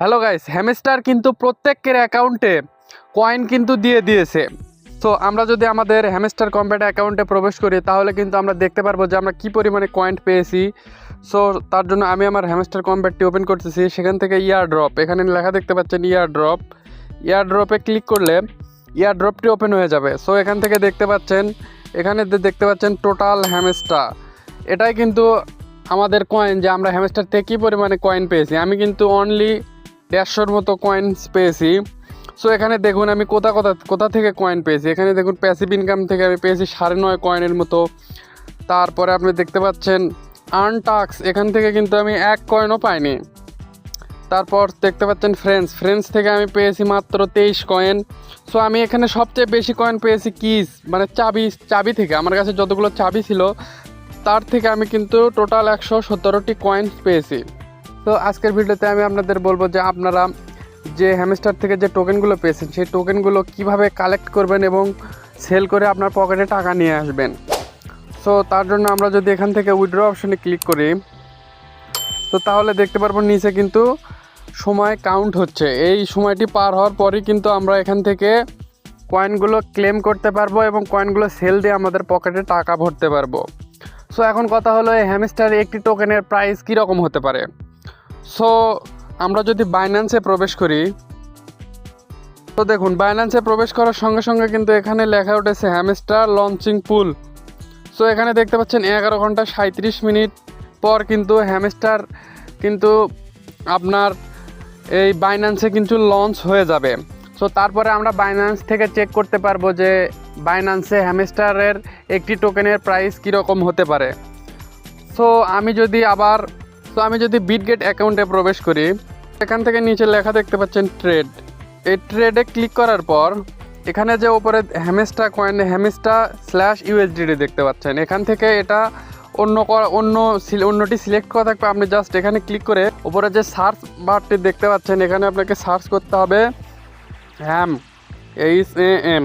Hello guys hamster কিন্তু প্রত্যেকের অ্যাকাউন্টে কয়েন কিন্তু দিয়ে দিয়েছে। তো আমরা যদি আমাদের হ্যামস্টার কম্প্যাট অ্যাকাউন্টে প্রবেশ করি, তাহলে কিন্তু আমরা দেখতে পারব যে আমরা কী পরিমাণে কয়েন পেয়েছি। সো তার জন্য আমি আমার হ্যামস্টার কম্প্যাটটি ওপেন করতেছি। সেখান থেকে ইয়ার ড্রপ এখানে লেখা দেখতে পাচ্ছেন ইয়ার ড্রপ ইয়ার ড্রপে ক্লিক করলে ইয়ার ড্রপটি ওপেন হয়ে যাবে। সো এখান থেকে দেখতে পাচ্ছেন, এখানে দেখতে পাচ্ছেন টোটাল হ্যামস্টার এটাই কিন্তু আমাদের কয়েন যে আমরা হ্যামস্টার থেকে কী পরিমাণে কয়েন পেয়েছি। আমি কিন্তু অনলি দেড়শোর মতো কয়েন্স পেয়েছি। সো এখানে দেখুন আমি কোথা কোথা কোথা থেকে কয়েন পেয়েছি? এখানে দেখুন প্যাসিভ ইনকাম থেকে আমি পেয়েছি সাড়ে নয় কয়েনের মতো। তারপরে আপনি দেখতে পাচ্ছেন আর্ন টাক্স এখান থেকে কিন্তু আমি এক কয়েনও পাইনি। তারপর দেখতে পাচ্ছেন ফ্রেন্ডস ফ্রেন্ডস থেকে আমি পেয়েছি মাত্র তেইশ কয়েন সো আমি এখানে সবচেয়ে বেশি কয়েন পেয়েছি কিস মানে চাবি চাবি থেকে। আমার কাছে যতগুলো চাবি ছিল, তার থেকে আমি কিন্তু টোটাল একশো সতেরোটি কয়েন্স পেয়েছি। তো আজকের ভিডিওতে আমি আপনাদের বলব যে আপনারা যে হ্যামস্টার থেকে যে টোকেনগুলো পেয়েছেন, সেই টোকেনগুলো কীভাবে কালেক্ট করবেন এবং সেল করে আপনার পকেটে টাকা নিয়ে আসবেন। সো তার জন্য আমরা যদি এখান থেকে উইড্রো অপশনে ক্লিক করি, তো তাহলে দেখতে পারব নিচে কিন্তু সময় কাউন্ট হচ্ছে। এই সময়টি পার হওয়ার পরই কিন্তু আমরা এখান থেকে কয়েনগুলো ক্লেম করতে পারব এবং কয়েনগুলো সেল দিয়ে আমাদের পকেটে টাকা ভরতে পারব। সো এখন কথা হলো এই হ্যামস্টার একটি টোকেনের প্রাইস কীরকম হতে পারে? সো আমরা যদি বাইন্যান্সে প্রবেশ করি, তো দেখুন বাইন্যান্সে প্রবেশ করার সঙ্গে সঙ্গে কিন্তু এখানে লেখা উঠেছে হ্যামস্টার লঞ্চিং পুল সো এখানে দেখতে পাচ্ছেন এগারো ঘণ্টা সাঁত্রিশ মিনিট পর কিন্তু হ্যামস্টার কিন্তু আপনার এই বাইন্যান্সে কিন্তু লঞ্চ হয়ে যাবে। সো তারপরে আমরা বাইন্যান্স থেকে চেক করতে পারব যে বাইন্যান্সে হ্যামস্টারের একটি টোকেনের প্রাইস কীরকম হতে পারে। সো আমি যদি আবার তো আমি যদি বিটগেট অ্যাকাউন্টে প্রবেশ করি, এখান থেকে নিচে লেখা দেখতে পাচ্ছেন ট্রেড এই ট্রেডে ক্লিক করার পর, এখানে যে ওপরে হ্যামেস্টা কয়েন হ্যামেস্টা স্ল্যাশ ইউএসডিডি দেখতে পাচ্ছেন। এখান থেকে এটা অন্য অন্য অন্যটি সিলেক্ট করা থাকবে। আপনি জাস্ট এখানে ক্লিক করে ওপরে যে সার্চ বারটি দেখতে পাচ্ছেন, এখানে আপনাকে সার্চ করতে হবে হ্যাম এইচ এ এম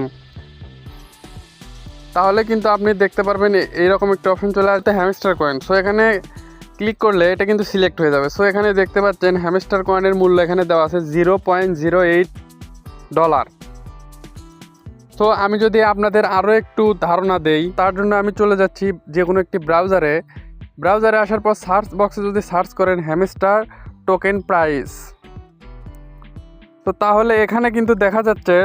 তাহলে কিন্তু আপনি দেখতে পারবেন এইরকম একটা অপশন চলে আসতে হ্যামস্টার কয়েন সো এখানে ক্লিক করলে এটা কিন্তু সিলেক্ট হয়ে যাবে। সো এখানে দেখতে পাচ্ছেন হ্যামস্টার কয়েনের মূল্য এখানে দেওয়া আছে zero point zero eight dollar তো আমি যদি আপনাদের আরও একটু ধারণা দেই, তার জন্য আমি চলে যাচ্ছি যে কোনো একটি ব্রাউজারে ব্রাউজারে আসার পর সার্চ বক্সে যদি সার্চ করেন হ্যামস্টার টোকেন প্রাইস তো তাহলে এখানে কিন্তু দেখা যাচ্ছে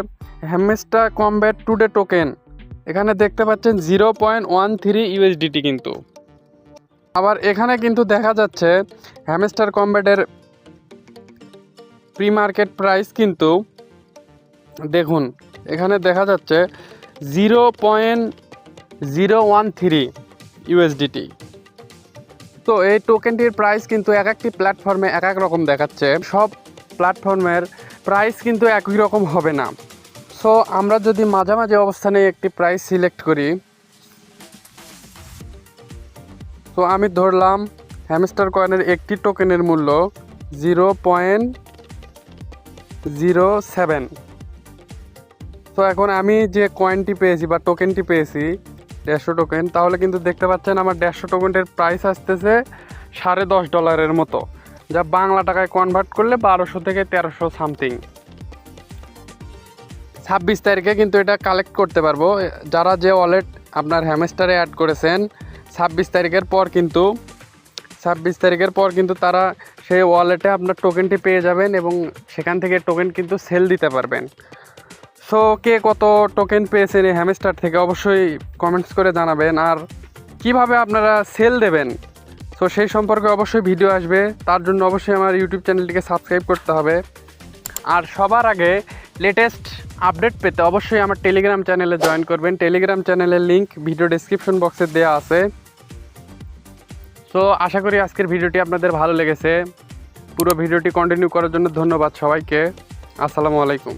হ্যামস্টার কমব্যাট টুডে টোকেন এখানে দেখতে পাচ্ছেন zero point one three USDT কিন্তু। আবার এখানে কিন্তু দেখা যাচ্ছে হ্যামস্টার কম্ব্যাটের প্রি মার্কেট প্রাইস কিন্তু দেখুন, এখানে দেখা যাচ্ছে zero point zero one three USDT. তো এই টোকেনটির প্রাইস কিন্তু এক একটি প্ল্যাটফর্মে এক এক রকম দেখাচ্ছে। সব প্ল্যাটফর্মের প্রাইস কিন্তু একই রকম হবে না। সো আমরা যদি মাঝামাঝি অবস্থানে একটি প্রাইস সিলেক্ট করি তো আমি ধরলাম হ্যামস্টার কয়েনের একটি টোকেনের মূল্য জিরো পয়েন্ট জিরো সেভেন তো এখন আমি যে কয়েনটি পেয়েছি বা টোকেনটি পেয়েছি, দেড়শো টোকেন তাহলে কিন্তু দেখতে পাচ্ছেন আমার দেড়শো টোকেনটির প্রাইস আসতেছে সাড়ে দশ ডলারের মতো, যা বাংলা টাকায় কনভার্ট করলে বারোশো থেকে তেরোশো সামথিং ছাব্বিশ তারিখে কিন্তু এটা কালেক্ট করতে পারব। যারা যে ওয়ালেট আপনার হ্যামেস্টারে অ্যাড করেছেন ছাব্বিশ তারিখের পর কিন্তু, ছাব্বিশ তারিখের পর কিন্তু তারা সেই ওয়ালেটে আপনার টোকেনটি পেয়ে যাবেন এবং সেখান থেকে টোকেন কিন্তু সেল দিতে পারবেন। সো কে কত টোকেন পেয়েছেন এই হ্যামস্টার থেকে অবশ্যই কমেন্টস করে জানাবেন। আর কীভাবে আপনারা সেল দেবেন? সো সেই সম্পর্কে অবশ্যই ভিডিও আসবে। তার জন্য অবশ্যই আমার ইউটিউব চ্যানেলটিকে সাবস্ক্রাইব করতে হবে। আর সবার আগে লেটেস্ট আপডেট পেতে অবশ্যই আমার টেলিগ্রাম চ্যানেলে জয়েন করবেন। টেলিগ্রাম চ্যানেলের লিঙ্ক ভিডিও ডিসক্রিপশন বক্সে দেওয়া আছে। তো আশা করি আজকের ভিডিওটি আপনাদের ভালো লেগেছে। পুরো ভিডিওটি কন্টিনিউ করার জন্য ধন্যবাদ সবাইকে। আসসালামু আলাইকুম।